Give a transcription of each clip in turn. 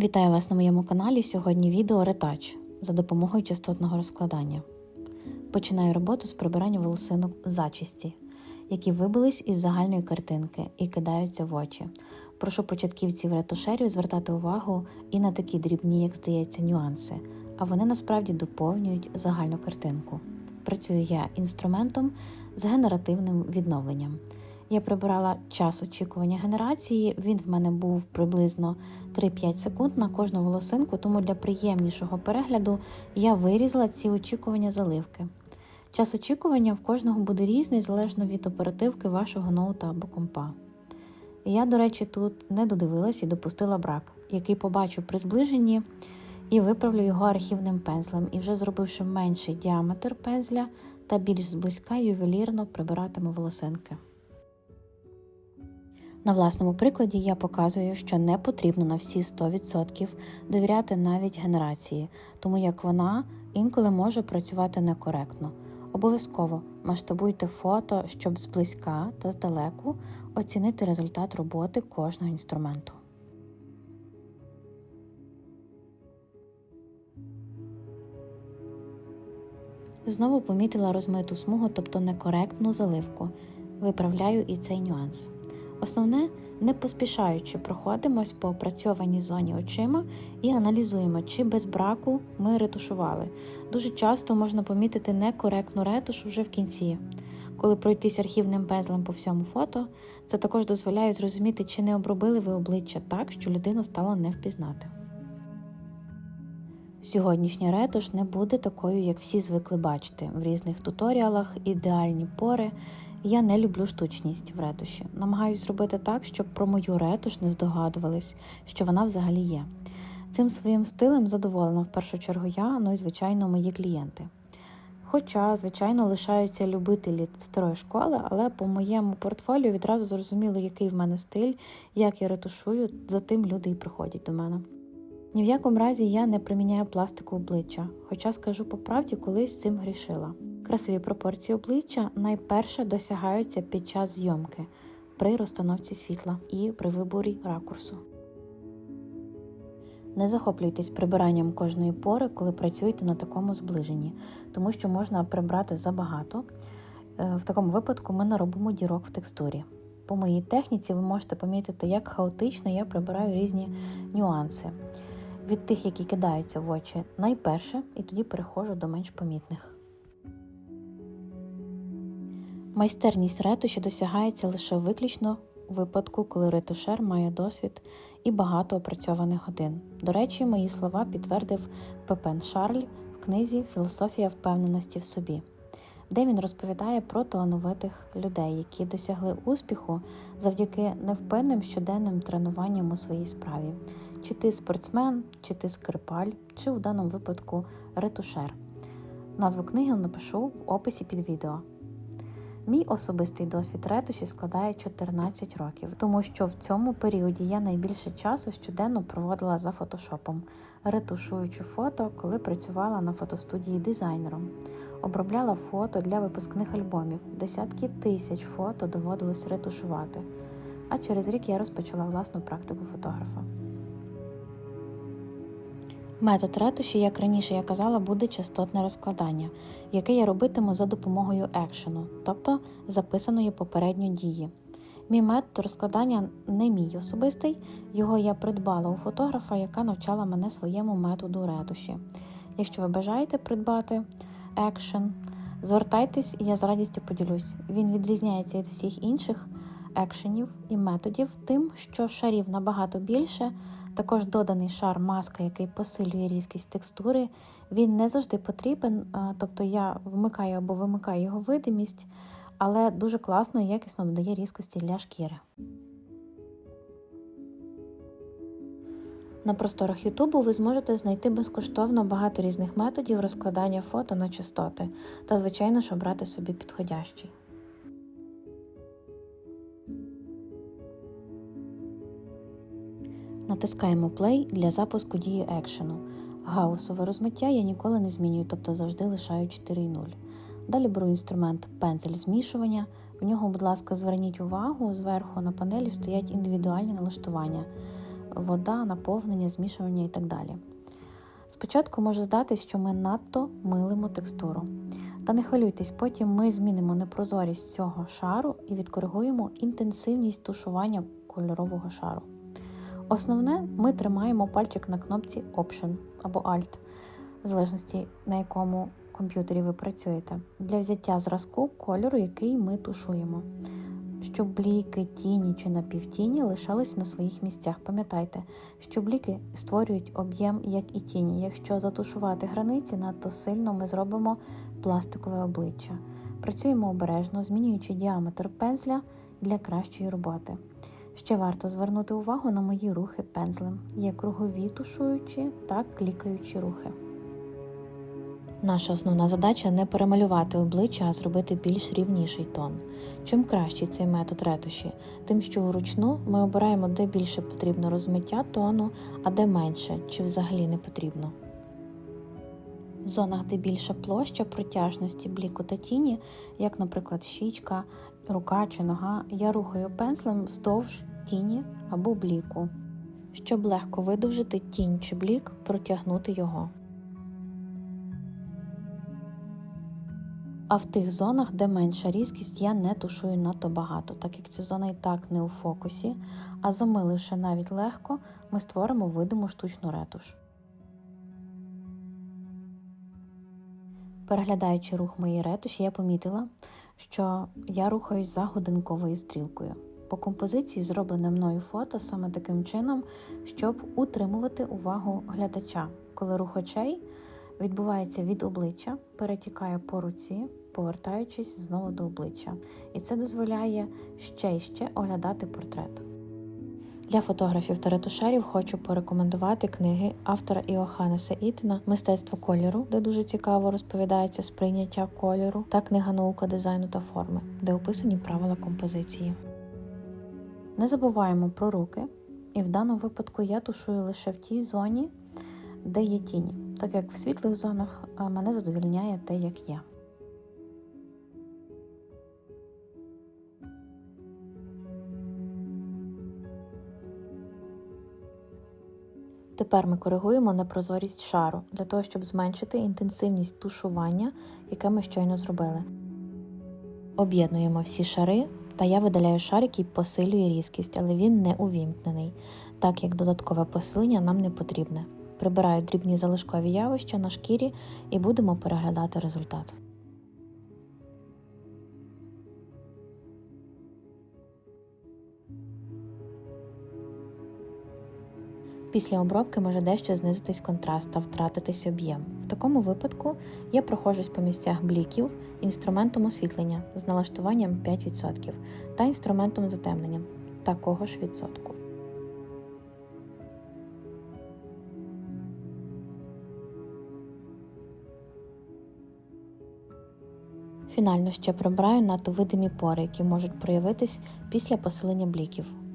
Вітаю вас на моєму каналі. Сьогодні відео ретач за допомогою частотного розкладання. Починаю роботу з прибирання волосинок зачисті, які вибились із загальної картинки і кидаються в очі. Прошу початківців ретушерів звертати увагу і на такі дрібні, як здається, нюанси, а вони насправді доповнюють загальну картинку. Працюю я інструментом з генеративним відновленням. Я прибирала час очікування генерації. Він в мене був приблизно 3-5 секунд на кожну волосинку, тому для приємнішого перегляду я вирізала ці очікування заливки. Час очікування в кожного буде різний залежно від оперативки вашого ноута або компа. Я, до речі, тут не додивилась і допустила брак, який побачу при зближенні, і виправлю його архівним пензлем, і вже зробивши менший діаметр пензля та більш зблизька ювелірно прибиратиму волосинки. На власному прикладі я показую, що не потрібно на всі 100% довіряти навіть генерації, тому як вона інколи може працювати некоректно. Обов'язково масштабуйте фото, щоб зблизька та здалеку оцінити результат роботи кожного інструменту. Знову помітила розмиту смугу, тобто некоректну заливку. Виправляю і цей нюанс. Основне, не поспішаючи, проходимось по опрацьованій зоні очима і аналізуємо, чи без браку ми ретушували. Дуже часто можна помітити некоректну ретуш вже в кінці. Коли пройтись архівним пензлем по всьому фото, це також дозволяє зрозуміти, чи не обробили ви обличчя так, що людину стало не впізнати. Сьогоднішня ретуш не буде такою, як всі звикли бачити в різних туторіалах, ідеальні пори. Я не люблю штучність в ретуші. Намагаюсь зробити так, щоб про мою ретуш не здогадувались, що вона взагалі є. Цим своїм стилем задоволена в першу чергу я, ну і звичайно, мої клієнти. Хоча, звичайно, лишаються любителі старої школи, але по моєму портфоліо відразу зрозуміло, який в мене стиль, як я ретушую, за тим люди і приходять до мене. Ні в якому разі я не приміняю пластику обличчя, хоча скажу по правді, колись цим грішила. Красиві пропорції обличчя найперше досягаються під час зйомки при розстановці світла і при виборі ракурсу. Не захоплюйтесь прибиранням кожної пори, коли працюєте на такому зближенні, тому що можна прибрати забагато. Е, В такому випадку ми наробимо дірок в текстурі. По моїй техніці ви можете помітити, як хаотично я прибираю різні нюанси від тих, які кидаються в очі, найперше, і тоді переходжу до менш помітних. Майстерність ретуші досягається лише виключно у випадку, коли ретушер має досвід і багато опрацьованих годин. До речі, мої слова підтвердив Пепен Шарль в книзі Філософія впевненості в собі, де він розповідає про талановитих людей, які досягли успіху завдяки невпинним щоденним тренуванням у своїй справі. Чи ти спортсмен, чи ти скрипаль, чи в даному випадку ретушер. Назву книги напишу в описі під відео. Мій особистий досвід ретуші складає 14 років, тому що в цьому періоді я найбільше часу щоденно проводила за фотошопом, ретушуючи фото, коли працювала на фотостудії дизайнером. Обробляла фото для випускних альбомів. Десятки тисяч фото доводилось ретушувати. А через рік я розпочала власну практику фотографа. Метод ретуші, як раніше я казала, буде частотне розкладання, яке я робитиму за допомогою екшену, тобто записаної попередньо дії. Мій метод розкладання не мій особистий, його я придбала у фотографа, яка навчала мене своєму методу ретуші. Якщо ви бажаєте придбати екшен, звертайтесь і я з радістю поділюсь. Він відрізняється від всіх інших екшенів і методів, тим, що шарів набагато більше. Також доданий шар маска, який посилює різкість текстури, він не завжди потрібен, тобто я вмикаю або вимикаю його видимість, але дуже класно і якісно додає різкості для шкіри. На просторах Ютубу ви зможете знайти безкоштовно багато різних методів розкладання фото на частоти та, звичайно ж, обрати собі підходящий. Натискаємо play для запуску дії екшену. Гаусове розмиття я ніколи не змінюю, тобто завжди лишаю 4,0. Далі беру інструмент пензель змішування. В нього, будь ласка, зверніть увагу, зверху на панелі стоять індивідуальні налаштування. вода, наповнення, змішування і так далі. Спочатку може здатись, що ми надто милимо текстуру. Та не хвилюйтесь, потім ми змінимо непрозорість цього шару і відкоригуємо інтенсивність тушування кольорового шару. Основне, ми тримаємо пальчик на кнопці Option або Alt, в залежності на якому комп'ютері ви працюєте, для взяття зразку кольору, який ми тушуємо. Щоб бліки, тіні чи напівтіні лишались на своїх місцях. Пам'ятайте, що бліки створюють об'єм, як і тіні. Якщо затушувати границі, надто сильно ми зробимо пластикове обличчя. Працюємо обережно, змінюючи діаметр пензля для кращої роботи. Ще варто звернути увагу на мої рухи пензлем. Є кругові тушуючі та клікаючі рухи. Наша основна задача не перемалювати обличчя, а зробити більш рівніший тон. Чим кращий цей метод ретуші, тим, що вручну ми обираємо, де більше потрібно розмиття тону, а де менше чи взагалі не потрібно. В зонах, де більша площа протяжності бліку та тіні, як, наприклад, щічка, рука чи нога, я рухаю пензлем вздовж тіні або бліку, щоб легко видовжити тінь чи блік, протягнути його. А в тих зонах, де менша різкість, я не тушую надто багато, так як ця зона і так не у фокусі, а замиливши навіть легко, ми створимо видиму штучну ретуш. Переглядаючи рух моєї ретуші, я помітила, що я рухаюсь за годинковою стрілкою. По композиції зроблене мною фото саме таким чином, щоб утримувати увагу глядача, коли рух очей відбувається від обличчя, перетікає по руці, повертаючись знову до обличчя. І це дозволяє ще й ще оглядати портрет. Для фотографів та ретушерів хочу порекомендувати книги автора Іоханнеса Ітена Мистецтво кольору, де дуже цікаво розповідається сприйняття кольору, та книга Наука дизайну та форми, де описані правила композиції. Не забуваємо про руки, і в даному випадку я тушую лише в тій зоні, де є тіні, так як в світлих зонах мене задовільняє те, як є. Тепер ми коригуємо непрозорість шару для того, щоб зменшити інтенсивність тушування, яке ми щойно зробили. Об'єднуємо всі шари, та я видаляю шар, який посилює різкість, але він не увімкнений, так як додаткове посилення нам не потрібне. Прибираю дрібні залишкові явища на шкірі і будемо переглядати результат. Після обробки може дещо знизитись контраст та втратитись об'єм. В такому випадку я проходжусь по місцях бліків інструментом освітлення з налаштуванням 5% та інструментом затемнення такого ж відсотку. Фінально ще прибираю надто видимі пори, які можуть проявитись після посилення бліків.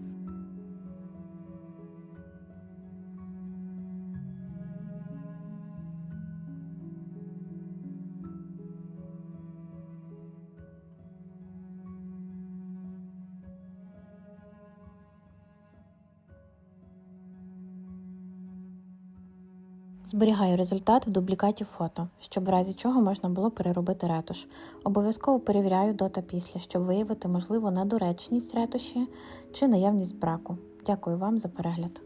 Зберігаю результат в дублікаті фото, щоб в разі чого можна було переробити ретуш. Обов'язково перевіряю до та після, щоб виявити можливу недоречність ретуші чи наявність браку. Дякую вам за перегляд.